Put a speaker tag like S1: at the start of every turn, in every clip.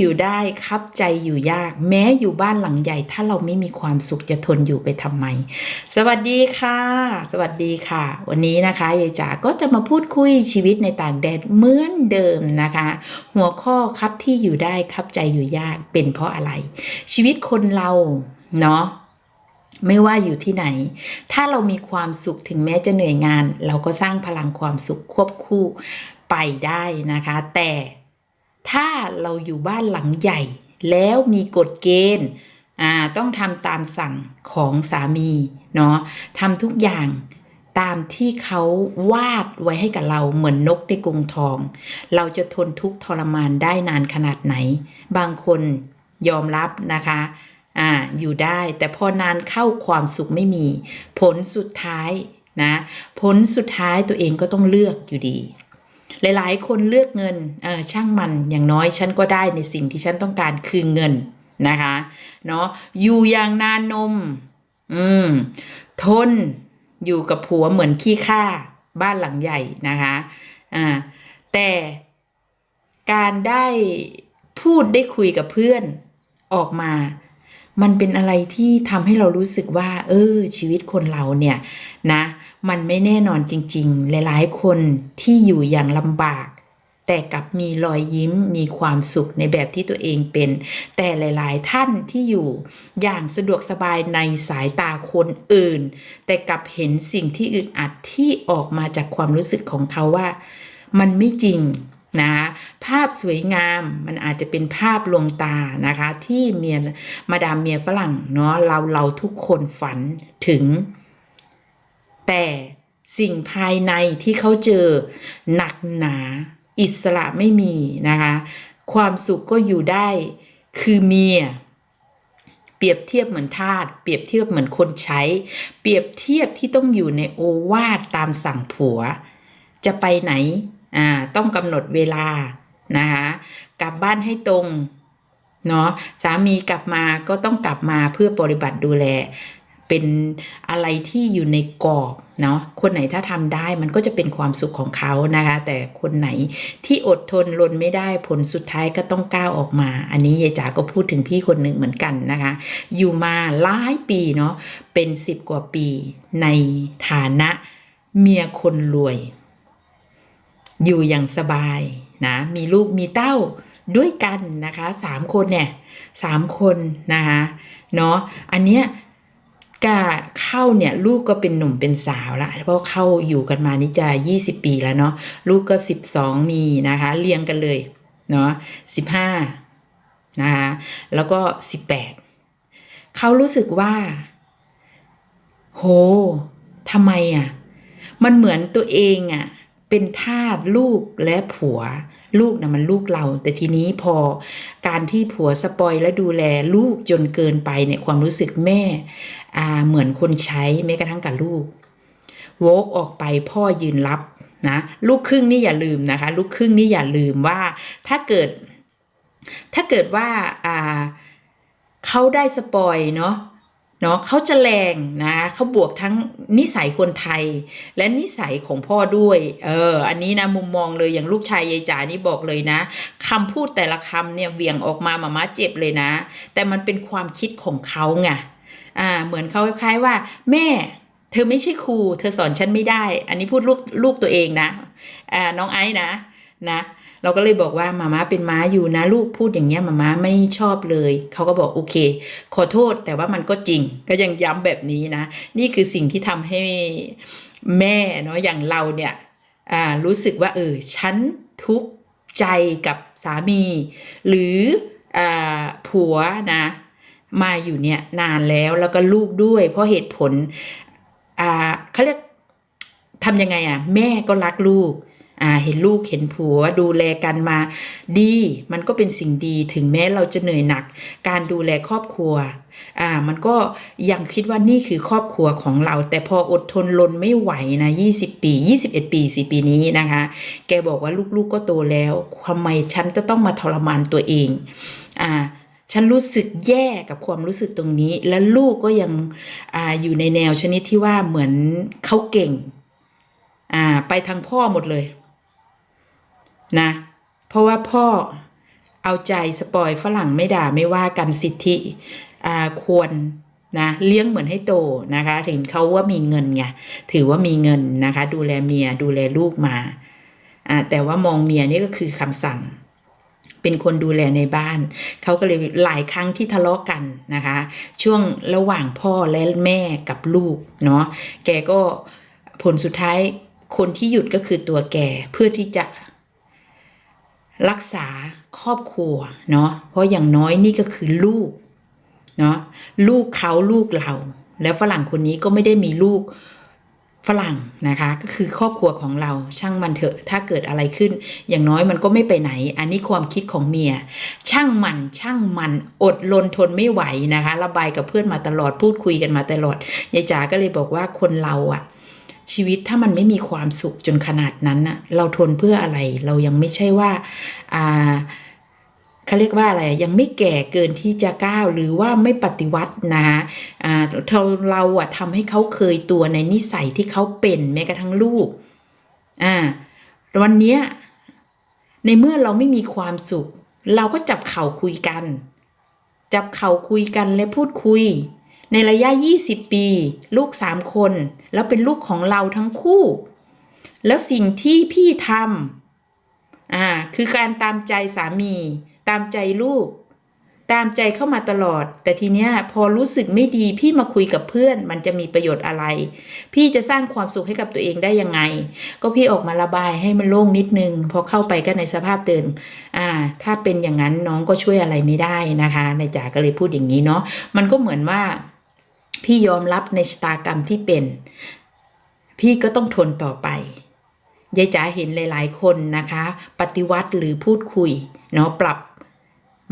S1: อยู่ได้ครับใจอยู่ยาก แม้อยู่บ้านหลังใหญ่ ถ้าเราไม่มีความสุขจะทนอยู่ไปทำไม สวัสดีค่ะ สวัสดีค่ะ วันนี้นะคะยายจ๋าก็จะมาพูดคุยชีวิตในต่างแดนเหมือนเดิมนะคะ หัวข้อครับที่อยู่ได้ครับใจอยู่ยากเป็นเพราะอะไร ชีวิตคนเราเนาะไม่ว่าอยู่ที่ไหน ถ้าเรามีความสุขถึงแม้จะเหนื่อยงาน เราก็สร้างพลังความสุขควบคู่ไปได้นะคะ แต่ ถ้าเราอยู่บ้านหลังใหญ่ แล้วมีกฎเกณฑ์ต้องทำตามสั่งของสามีเนาะทำทุกอย่างตามที่เขาวาดไว้ให้กับเราเหมือนนกในกรงทอง เราจะทนทุกข์ทรมานได้นานขนาดไหน บางคนยอมรับนะคะอ่าอยู่ได้แต่พอนานเข้าความสุขไม่มี ผลสุดท้ายนะ ผลสุดท้ายตัวเองก็ต้องเลือกอยู่ดี หลายๆ คนเลือกเงินเออช่างมันอย่างน้อยฉันก็ได้ในสิ่งที่ฉันต้องการคือเงินนะคะเนาะอยู่อย่างนานนม อืม ทนอยู่กับผัวเหมือนขี้ข้าบ้านหลังใหญ่นะคะอ่าแต่การได้พูดได้คุยกับเพื่อนออกมา มันเป็นอะไรที่ทำให้เรารู้สึกว่า เออ ชีวิตคนเราเนี่ยนะ มันไม่แน่นอนจริง ๆ หลายๆ คนที่อยู่อย่างลำบาก แต่กลับมีรอยยิ้มมีความสุขในแบบที่ตัวเองเป็น แต่หลาย ๆ ท่านที่อยู่อย่างสะดวกสบายในสายตาคนอื่น แต่กลับเห็นสิ่งที่อึดอัดที่ออกมาจากความรู้สึกของเขาว่า มันไม่จริง นะคะภาพสวยงามมันอาจจะเป็นภาพลวงตานะคะที่เมียมาดามเมียฝรั่งเนาะเราเราทุกคนฝันถึง แต่สิ่งภายในที่เขาเจอหนักหนาอิสระไม่มีนะคะความสุขก็อยู่ได้คือเมียเปรียบเทียบเหมือนทาสเปรียบเทียบเหมือนคนใช้ เปรียบเทียบที่ต้องอยู่ในโอวาทตามสั่งผัว จะไปไหน อ่าต้องกำหนดเวลานะคะกลับบ้านให้ตรงเนาะสามีกลับมาก็ต้องกลับมาเพื่อปฏิบัติดูแล เป็นอะไรที่อยู่ในกรอบเนาะคนไหนถ้าทำได้มันก็จะเป็นความสุขของเขานะคะ แต่คนไหนที่อดทนลนไม่ได้ผลสุดท้ายก็ต้องก้าวออกมา อันนี้ยายจ๋าก็พูดถึงพี่คนหนึ่งเหมือนกันนะคะ อยู่มาหลายปีเนาะเป็นสิบกว่าปีในฐานะเมียคนรวย อยู่อย่างสบายนะมีลูกมีเต้าด้วยกันนะคะสามคนเนี่ยสามคนนะคะเนาะอันเนี้ยก็เข้าเนี่ยลูกก็เป็นหนุ่มเป็นสาวละเพราะเข้าอยู่กันมานี่จะ20 ปีแล้วเนาะลูกก็ 12 มีนะคะเรียงกันเลยเนาะ15นะคะแล้วก็ 18 เขารู้สึกว่า โหทำไมอะมันเหมือนตัวเองอะ เป็นทาสลูกและผัว ลูกนะมันลูกเรา แต่ทีนี้พอการที่ผัวสปอยและดูแลลูกจนเกินไปเนี่ยความรู้สึกแม่เหมือนคนใช้แม้กระทั่งกับลูกโวกออกไปพ่อยืนรับนะลูกครึ่งนี่อย่าลืมนะคะ ลูกครึ่งนี่อย่าลืมว่าถ้าเกิด ถ้าเกิดว่าเขาได้สปอยเนาะ เนาะเขาจะแรงนะเขาบวกทั้งนิสัยคนไทย และนิสัยของพ่อด้วยเอออันนี้นะมุมมองเลยอย่างลูกชายยายจ๋านี่บอกเลยนะคำพูดแต่ละคำเนี่ยเวี่ยงออกมาหมาม่าเจ็บเลยนะ แต่มันเป็นความคิดของเขาไงอ่าเหมือนเขาคล้ายๆว่า แม่ เธอไม่ใช่ครู เธอสอนฉันไม่ได้ อันนี้พูดลูกลูกตัวเองนะอ่าน้องไอ้นะนะ เราก็เลยบอกว่ามาม่าเป็นม้าอยู่นะลูกพูดอย่างเงี้ยมาม่าไม่ชอบเลยเขาก็บอกโอเค ขอโทษแต่ว่ามันก็จริง ก็ยังย้ำแบบนี้นะ นี่คือสิ่งที่ทำให้แม่เนาะอย่างเราเนี่ยรู้สึกว่าเออฉันทุกข์ใจกับสามี หรืออผัวนะมาอยู่เนี่ยนานแล้วแล้วก็ลูกด้วย เพราะเหตุผลเขาเรียกทำยังไงอะ แม่ก็รักลูก อ่าเห็นลูกเห็นผัวดูแลกันมาดี มันก็เป็นสิ่งดีถึงแม้เราจะเหนื่อยหนัก การดูแลครอบครัวอ่ามันก็ยังคิดว่านี่คือครอบครัวของเรา แต่พออดทนลนไม่ไหวนะ20 ปี 21 ปีสี่ปีนี้นะคะ แกบอกว่าลูกๆก็โตแล้วทำไมฉันจะต้องมาทรมานตัวเองอ่าฉันรู้สึกแย่กับความรู้สึกตรงนี้ และลูกก็ยังอ่าอยู่ในแนวชนิดที่ว่าเหมือนเขาเก่งอ่าไปทางพ่อหมดเลย นะ เพราะว่าพ่อเอาใจสปอยฝรั่งไม่ด่าไม่ว่ากันสิทธิควรนะเลี้ยงเหมือนให้โตนะคะเห็นเขาว่ามีเงินไงถือว่ามีเงินนะคะ ดูแลเมียดูแลลูกมาอ่าแต่ว่ามองเมียนี่ก็คือคำสั่ง เป็นคนดูแลในบ้าน เขาก็เลยหลายครั้งที่ทะเลาะกันนะคะ ช่วงระหว่างพ่อและแม่กับลูกเนาะแกก็ผลสุดท้ายคนที่หยุดก็คือตัวแกเพื่อที่จะ รักษาครอบครัวเนาะเพราะอย่างน้อยนี่ก็คือลูกเนาะลูกเขาลูกเรา แล้วฝรั่งคนนี้ก็ไม่ได้มีลูกฝรั่งนะคะ ก็คือครอบครัวของเราช่างมันเถอะถ้าเกิดอะไรขึ้น อย่างน้อยมันก็ไม่ไปไหน อันนี้ความคิดของเมีย ช่างมันช่างมันอดลนทนไม่ไหวนะคะ ระบายกับเพื่อนมาตลอดพูดคุยกันมาตลอดยายจ๋าก็เลยบอกว่าคนเราอะ ชีวิตถ้ามันไม่มีความสุขจนขนาดนั้นน่ะเราทนเพื่ออะไรเรายังไม่ใช่ว่าอ่าเขาเรียกว่าอะไรยังไม่แก่เกินที่จะก้าวหรือว่าไม่ปฏิวัตินะคะอ่าเราเราอะทำให้เขาเคยตัวในนิสัยที่เขาเป็นแม้กระทั่งลูกอ่าวันนี้ในเมื่อเราไม่มีความสุข เราก็จับเข่าคุยกัน จับเข่าคุยกันและพูดคุย ในระยะ 20 ปี ลูก 3 คน แล้วเป็นลูกของเราทั้งคู่ แล้วสิ่งที่พี่ทำอ่าคือการตามใจสามี ตามใจลูก ตามใจเข้ามาตลอด แต่ทีเนี้ยพอรู้สึกไม่ดีพี่มาคุยกับเพื่อน มันจะมีประโยชน์อะไร พี่จะสร้างความสุขให้กับตัวเองได้ยังไง ก็พี่ออกมาระบายให้มันโล่งนิดนึง พอเข้าไปก็ในสภาพเดิมอ่า ถ้าเป็นอย่างนั้นน้องก็ช่วยอะไรไม่ได้นะคะนายจ๋าก็เลยพูดอย่างนี้เนาะมันก็เหมือนว่า พี่ยอมรับในชะตากรรมที่เป็น พี่ก็ต้องทนต่อไปยายจ๋าเห็นหลาย ๆ คนนะคะ ปฏิวัติหรือพูดคุยเนาะปรับ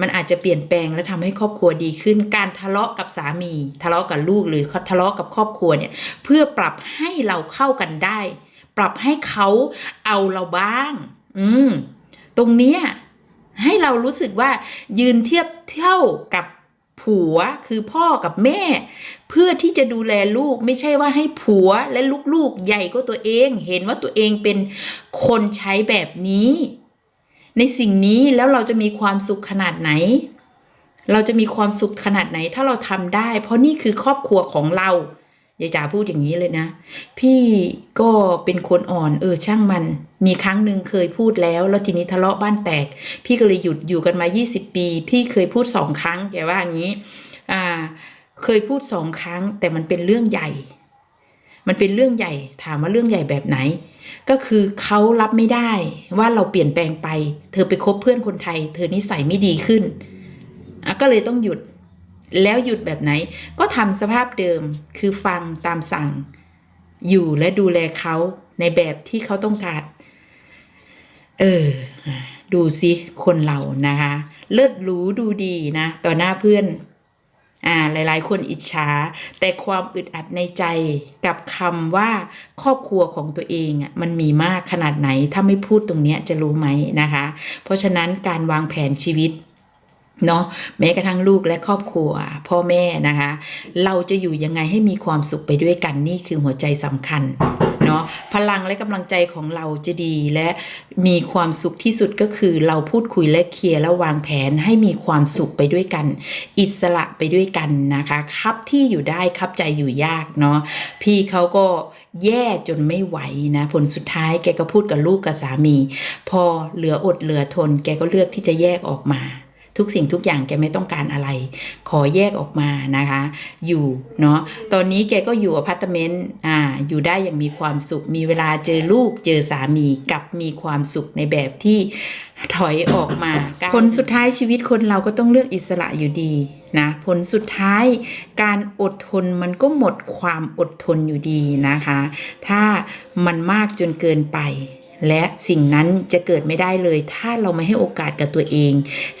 S1: มันอาจจะเปลี่ยนแปลงและทำให้ครอบครัวดีขึ้น การทะเลาะกับสามี ทะเลาะกับลูกหรือทะเลาะกับครอบครัวเนี่ยเพื่อปรับให้เราเข้ากันได้ ปรับให้เขาเอาเราบ้าง อืมตรงเนี้ยให้เรารู้สึกว่ายืนเทียบเท่ากับ ผัวคือพ่อกับแม่ เพื่อที่จะดูแลลูกไม่ใช่ว่าให้ผัวและลูกๆใหญ่ก็ตัวเอง เห็นว่าตัวเองเป็นคนใช้แบบนี้ ในสิ่งนี้แล้วเราจะมีความสุขขนาดไหน เราจะมีความสุขขนาดไหนถ้าเราทำได้ เพราะนี่คือครอบครัวของเรา ยายจ๋าพูดอย่างนี้เลยนะ พี่ก็เป็นคนอ่อน เออช่างมัน มีครั้งหนึ่งเคยพูดแล้ว แล้วทีนี้ทะเลาะบ้านแตก พี่ก็เลยหยุดอยู่กันมา 20 ปี พี่เคยพูดสองครั้งแกว่าอย่างนี้ อ่า เคยพูดสองครั้ง แต่มันเป็นเรื่องใหญ่ มันเป็นเรื่องใหญ่ ถามว่าเรื่องใหญ่แบบไหน ก็คือเขารับไม่ได้ว่าเราเปลี่ยนแปลงไป เธอไปคบเพื่อนคนไทย เธอนิสัยไม่ดีขึ้นก็เลยต้องหยุด แล้วหยุดแบบไหนก็ทำสภาพเดิมคือฟังตามสั่ง อยู่และดูแลเขาในแบบที่เขาต้องการ เออ ดูสิคนเรานะคะ เลิศหรูดูดีนะ ต่อหน้าเพื่อน อ่า หลาย ๆ คนอิจฉา แต่ความอึดอัดในใจกับคำว่าครอบครัวของตัวเองอะมันมีมากขนาดไหน ถ้าไม่พูดตรงเนี้ยจะรู้ไหมนะคะ เพราะฉะนั้นการวางแผนชีวิต เนาะแม้กระทั่งลูกและครอบครัว พ่อแม่นะคะ เราจะอยู่ยังไงให้มีความสุขไปด้วยกันนี่คือหัวใจสำคัญเนาะพลังและกำลังใจของเราจะดีและมีความสุขที่สุดก็คือเราพูดคุยและเคลียร์และวางแผนให้มีความสุขไปด้วยกัน อิสระไปด้วยกันนะคะครับที่อยู่ได้ครับใจอยู่ยากเนาะพี่เขาก็แย่จนไม่ไหวนะผลสุดท้ายแกก็พูดกับลูกกับสามี พอเหลืออดเหลือทน แกก็เลือกที่จะแยกออกมา ทุกสิ่งทุกอย่างแกไม่ต้องการอะไร ขอแยกออกมานะคะ อยู่เนาะตอนนี้แกก็อยู่อพาร์ตเมนต์อ่าอยู่ได้อย่างมีความสุข มีเวลาเจอลูกเจอสามีกับมีความสุขในแบบที่ถอยออกมาผลสุดท้ายชีวิตคนเราก็ต้องเลือกอิสระอยู่ดีนะผลสุดท้ายการอดทนมันก็หมดความอดทนอยู่ดีนะคะ ถ้ามันมากจนเกินไป และสิ่งนั้นจะเกิดไม่ได้เลย ถ้าเราไม่ให้โอกาสกับตัวเอง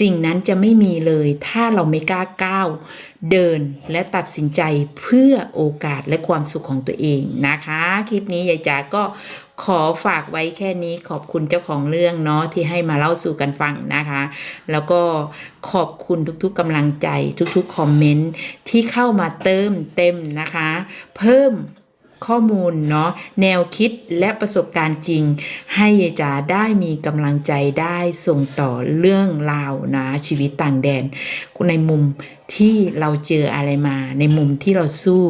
S1: สิ่งนั้นจะไม่มีเลย ถ้าเราไม่กล้าก้าวเดินและตัดสินใจเพื่อโอกาสและความสุขของตัวเองนะคะ คลิปนี้ยายจ๋าก็ขอฝากไว้แค่นี้ขอบคุณเจ้าของเรื่องเนาะที่ให้มาเล่าสู่กันฟังนะคะ แล้วก็ขอบคุณทุกๆกำลังใจทุกๆคอมเมนต์ที่เข้ามาเติมเต็มนะคะ เพิ่ม ข้อมูลเนาะแนวคิดและประสบการณ์จริง ให้ยายจ๋าได้มีกำลังใจได้ส่งต่อเรื่องราวนะชีวิตต่างแดน ในมุมที่เราเจออะไรมา ในมุมที่เราสู้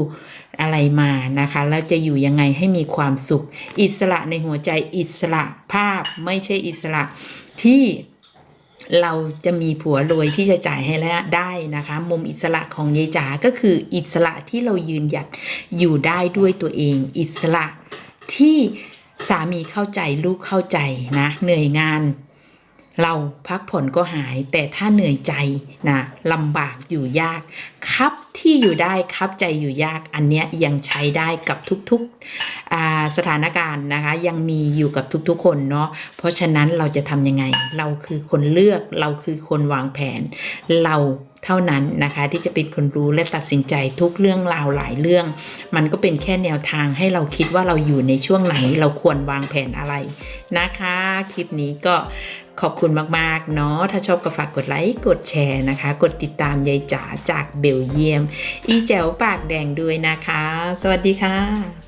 S1: อะไรมานะคะแล้วจะอยู่ยังไงให้มีความสุข อิสระในหัวใจอิสระภาพไม่ใช่อิสระที่ เราจะมีผัวรวยที่จะจ่ายให้แล้วได้นะคะ มุมอิสระของยายจ๋าก็คืออิสระที่เรายืนหยัดอยู่ได้ด้วยตัวเอง อิสระที่สามีเข้าใจลูกเข้าใจนะเหนื่อยงาน เราพักผ่อนก็หายแต่ถ้าเหนื่อยใจนะลำบากอยู่ยาก ครับที่อยู่ได้ครับใจอยู่ยากอันเนี้ยยังใช้ได้กับทุกๆสถานการณ์นะคะ ยังมีอยู่กับทุกๆคนเนาะเพราะฉะนั้นเราจะทำยังไง เราคือคนเลือกเราคือคนวางแผน เราเท่านั้นนะคะที่จะเป็นคนรู้และตัดสินใจทุกเรื่องราวหลายเรื่อง มันก็เป็นแค่แนวทางให้เราคิดว่าเราอยู่ในช่วงไหน เราควรวางแผนอะไรนะคะ คลิปนี้ก็ ขอบคุณมากๆเนาะถ้าชอบก็ฝากกดไลค์กดแชร์นะคะ กดติดตามยายจ๋าจากเบลเยียม อีแจ๋วปากแดงด้วยนะคะ สวัสดีค่ะ